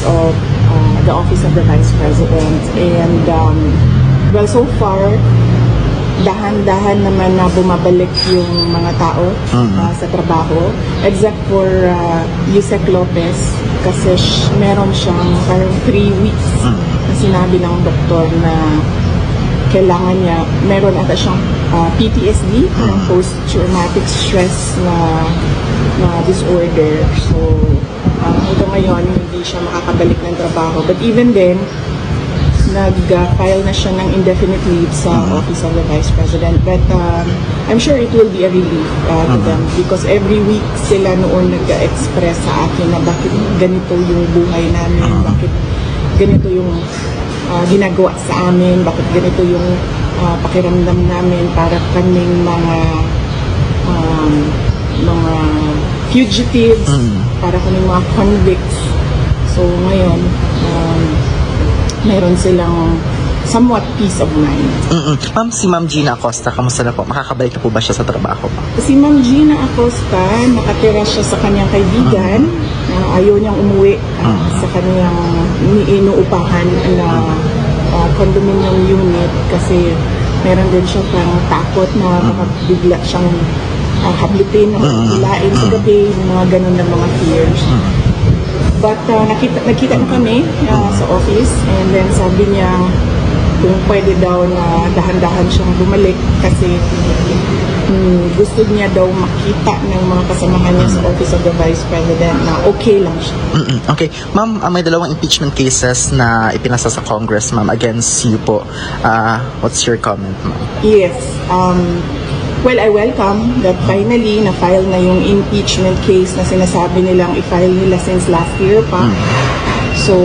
duties of uh, the Office of the Vice President. And um, well, so far, dahan-dahan naman na bumabalik yung mga tao uh, sa trabaho. Except for uh, Yusek Lopez kasi sh- meron siyang parang three weeks na sinabi ng doktor na kailangan niya, meron ata siyang uh, PTSD, parang post-traumatic stress na, na disorder. So, uh, hanggang ngayon, hindi siya makakabalik ng trabaho. But even then, nag-file na siya ng indefinite leave sa Office of the Vice President. But um, I'm sure it will be a relief uh, to them because every week sila noon nag-express sa akin na bakit ganito yung buhay namin, bakit ganito yung uh, ginagawa sa amin, bakit ganito yung uh, pakiramdam namin para kaming mga um, mga fugitives, para kaming mga convicts. So ngayon, um, meron silang somewhat peace of mind. Mm-mm. Ma'am, si Ma'am Gina Acosta, kamusta na po? Makakabalik na po ba siya sa trabaho? Si Ma'am Gina Acosta, nakatira siya sa kanyang kaibigan. na ayaw niyang umuwi ah, sa kanyang ni- inuupahan na ah, condominium unit kasi meron din siya parang takot na baka bigla siyang uh, hablitin na magkilain sa gabi, yung mga ganun na mga fears. But uh, nakita, nakita na kami uh, sa office and then sabi niya kung pwede daw na dahan-dahan siyang bumalik kasi mm, gusto niya daw makita ng mga kasamahan niya sa Office of the Vice President na okay lang siya. Mm-mm. Okay. Ma'am, ah, may dalawang impeachment cases na ipinasa sa Congress, ma'am, against you po. Ah, what's your comment, ma'am? Yes. Um, well, I welcome that finally na-file na yung impeachment case na sinasabi nilang i-file nila since last year pa. So,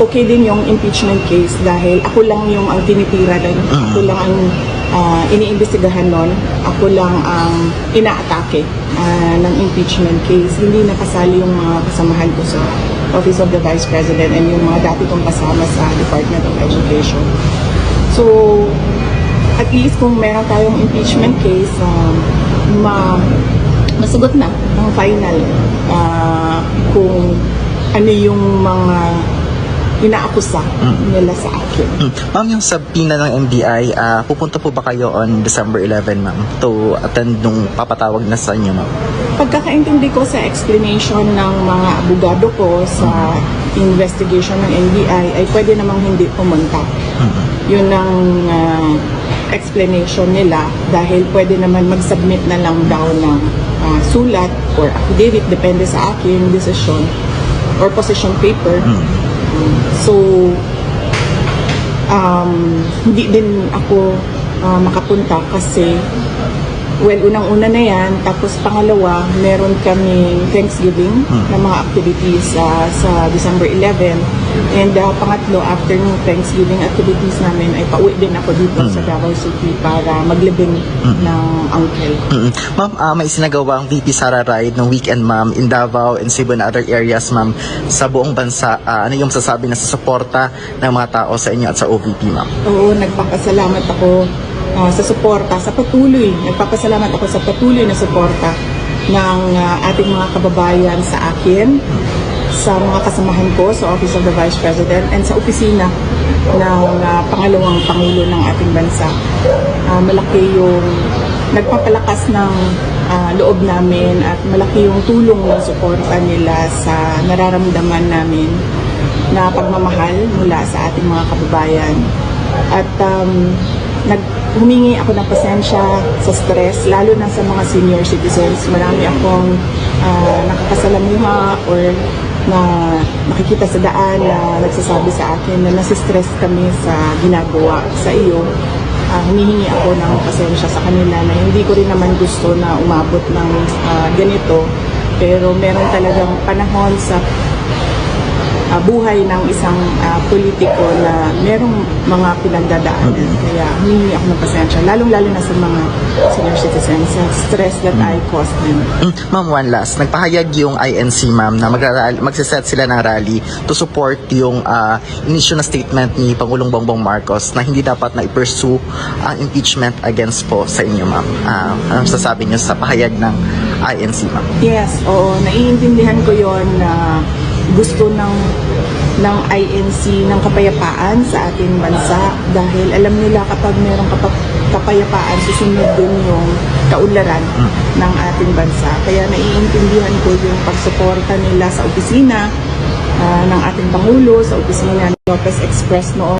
okay din yung impeachment case dahil ako lang yung ang tinitira doon. Ako lang ang ah, iniimbestigahan nun. Ako lang ang inaatake ah, ng impeachment case. Hindi nakasali yung mga kasamahan ko sa Office of the Vice President and yung mga dati kong kasama sa Department of Education. So, at least kung meron tayong impeachment case, um, ma masagot na ng final ah, kung ano yung mga inaakusa nila sa akin. Mm. Ma'am, yung subpoena ng NBI, ah, pupunta po ba kayo on December 11, ma'am, to attend nung papatawag na sa inyo, ma'am? Pagkakaintindi ko sa explanation ng mga abogado ko sa investigation ng NBI ay pwede namang hindi pumunta. Yun ang ah, explanation nila dahil pwede naman mag-submit na lang daw ng ah, sulat or affidavit, depende sa akin, decision or position paper. So, um, hindi din ako ah, makapunta kasi well, unang-una na yan. Tapos pangalawa, meron kaming Thanksgiving na mga activities ah, sa December 11. And ah, pangatlo, after ng Thanksgiving activities namin, ay pauwi din ako dito sa Davao City para maglibing ng uncle. Ma'am, ah, may sinagawa ang VP Sara Ride ng weekend, ma'am, in Davao and Cebu and other areas, ma'am, sa buong bansa. Ah, ano yung sasabi na sa suporta ng mga tao sa inyo at sa OVP, ma'am? Oo, nagpapasalamat ako ah, sa suporta, sa patuloy. Nagpapasalamat ako sa patuloy na suporta ng ah, ating mga kababayan sa akin, sa mga kasamahan ko sa Office of the Vice President and sa opisina ng ah, pangalawang Pangulo ng ating bansa. Ah, malaki yung nagpapalakas ng ah, loob namin at malaki yung tulong ng suporta nila sa nararamdaman namin na pagmamahal mula sa ating mga kababayan. At um, nag humingi ako ng pasensya sa stress, lalo na sa mga senior citizens. Marami akong ah, nakakasalamuha or na nakikita sa daan na nagsasabi sa akin na nasistress kami sa ginagawa sa iyo. Ah, humihingi ako ng pasensya sa kanila na hindi ko rin naman gusto na umabot ng ah, ganito. Pero meron talagang panahon sa ah, buhay ng isang ah, politiko na merong mga pinagdadaanan. Kaya humingi ako ng pasensya, lalong-lalo na sa mga senior citizens, sa stress that I caused them. Mm, Ma'am, one last. Nagpahayag yung INC, ma'am, na magsiset sila ng rally to support yung uh, inisyu na statement ni Pangulong Bongbong Marcos na hindi dapat na i-pursue ang impeachment against po sa inyo, ma'am. Uh, anong sasabi niyo sa pahayag ng INC, ma'am? Yes, oo, naiintindihan ko yon na gusto ng ng INC ng kapayapaan sa ating bansa dahil alam nila kapag mayroong kapa- kapayapaan susunod dun yung kaunlaran ng ating bansa. Kaya naiintindihan ko yung pagsuporta nila sa opisina ah, ng ating Pangulo, sa opisina ni Lopez Express noon